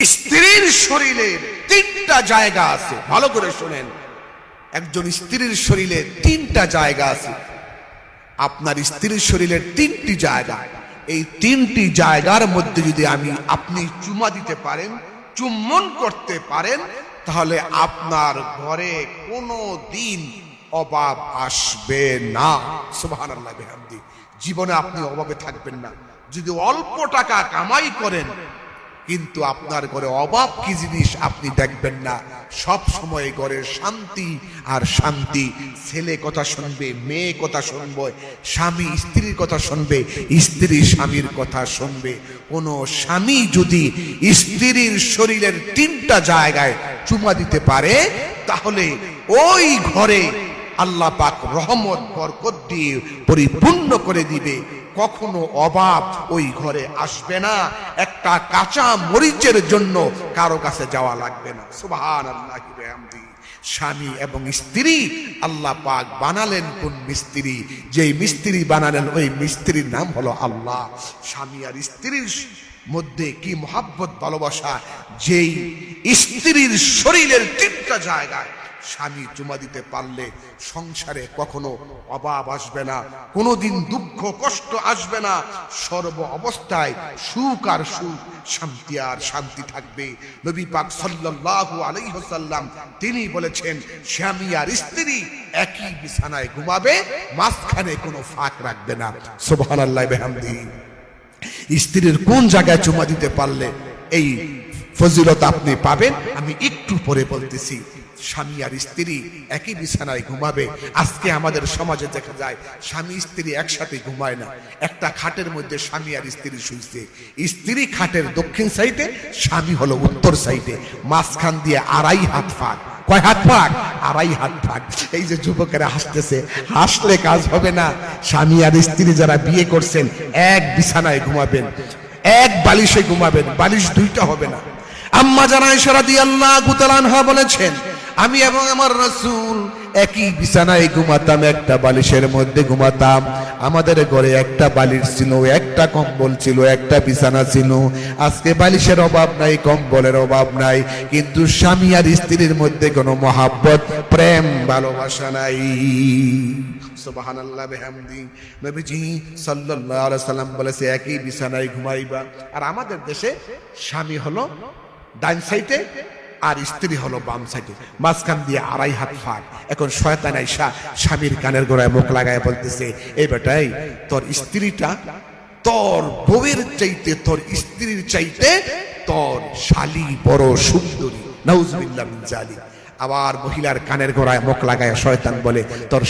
স্ত্রীর শরীরে তিনটা জায়গা আছে, ভালো করে শোনেন। একজন স্ত্রীর শরীরে তিনটা জায়গা আছে। আপনার স্ত্রীর শরীরের তিনটি জায়গা। এই তিনটি জায়গার মধ্যে যদি আমি আপনি চুমা দিতে পারেন, চুম্বন করতে পারেন, তাহলে আপনার ঘরে কোনো দিন অভাব আসবে না। সুবাহান জীবনে আপনি অভাবে থাকবেন না। যদি অল্প টাকা কামাই করেন কিন্তু আপনার ঘরে অভাব কি জিনিস আপনি দেখবেন না। সব সময় ঘরে শান্তি আর শান্তি। ছেলে কথা শুনবে, মেয়ে কথা শুনবে, স্বামী স্ত্রীর কথা শুনবে, স্ত্রী স্বামীর কথা শুনবে। কোনো স্বামী যদি স্ত্রীর শরীরের তিনটা জায়গায় চুমা দিতে পারে, তাহলে ওই ঘরে আল্লাহ পাক রহমত, বরকত দিয়ে পরিপূর্ণ করে দিবে। কখনো অভাব ওই ঘরে আসবে না। একটা কাঁচা মরিচের জন্য কারও কাছে যাওয়া লাগবে না। সুবহান আল্লাহ স্বামী এবং স্ত্রী আল্লাহ পাক বানালেন কোন মিস্ত্রি? যেই মিস্ত্রি বানালেন ওই মিস্ত্রির নাম হলো আল্লাহ। স্বামী আর স্ত্রীর মধ্যে কি মোহাব্বত, ভালোবাসা? যেই স্ত্রীর শরীরের তিনটা জায়গায় স্বামী চুমা দিতে পারলে সংসারে কখনো অভাব আসবে না, কোনোদিন দুঃখ কষ্ট আসবে না। সর্ব অবস্থায় সুখ আর সুখ, শান্তি আর শান্তি থাকবে। নবী পাক সাল্লাল্লাহু আলাইহি ওয়াসাল্লাম তিনি বলেছেন, স্বামী আর স্ত্রী একই বিছানায় ঘুমাবে, মাঝখানে কোনো ফাঁক রাখবে না। সুবহানাল্লাহ বিহামদিহি স্ত্রীর কোন জায়গায় চুমা দিতে পারলে এই ফজিলত আপনি পাবেন? আমি একটু পরে বলতেছি। স্বামী আর স্ত্রী একই বিছানায় ঘুমাবে। আজকে আমাদের সমাজে দেখা যায়, স্বামী স্ত্রী একসাথে ঘুমায় না। একটা খাটের মধ্যে স্বামী আর স্ত্রী শুইছে। স্ত্রী খাটের দক্ষিণ সাইডে, স্বামী হলো উত্তর সাইডে। মাঝখান দিয়ে আড়াই হাত ফাঁক। কয় হাত ফাঁক? আড়াই হাত ফাঁক। এই যে যুবকেরা হাসতেছে, হাসলে কাজ হবে না। স্বামী আর স্ত্রী যারা বিয়ে করছেন, এক বিছানায় ঘুমাবেন। এক বালিশে ঘুমাবেন, বালিশ দুইটা হবে না। আম্মা জানা ইশারা দিয়ে আল্লাহ গুতালানহা বলেছেন আমি এবং আমার রসুল একই বিছানায় ঘুমাতাম, একটা বালিশের মধ্যে ঘুমাতাম। আমাদের ঘরে একটা বালিশ ছিল, একটা কম্বল ছিল, একটা বিছানা ছিল। আজকে বালিশের অভাব নাই, কম্বলের অভাব নাই। কিন্তু স্বামী আর স্ত্রীর মধ্যে কোনো মহাব্বত, প্রেম, ভালোবাসা নাই। সুবহানাল্লাহ বিহামদি। নবীজি আলাইহি সাল্লাম বলেছে, একই বিছানায় ঘুমাইবা। আর আমাদের দেশে স্বামী হলো ডান সাইডে আর স্ত্রী হলো বাম সাইডে। মাঝখান দিয়ে আড়াই হাত ফাঁক এখন শয়তান আইসা স্বামীর কানের গোড়ায় মুখ লাগায় বলতেছে এই বেটাই, তোর স্ত্রীটা তোর বউয়ের চাইতে, তোর স্ত্রীর চাইতে তোর শালি বড় সুন্দরী। নাউজুবিল্লাহ জালি আবার মহিলার কানের গোড়ায় মুখ লাগায় শয়তান বলে, তোর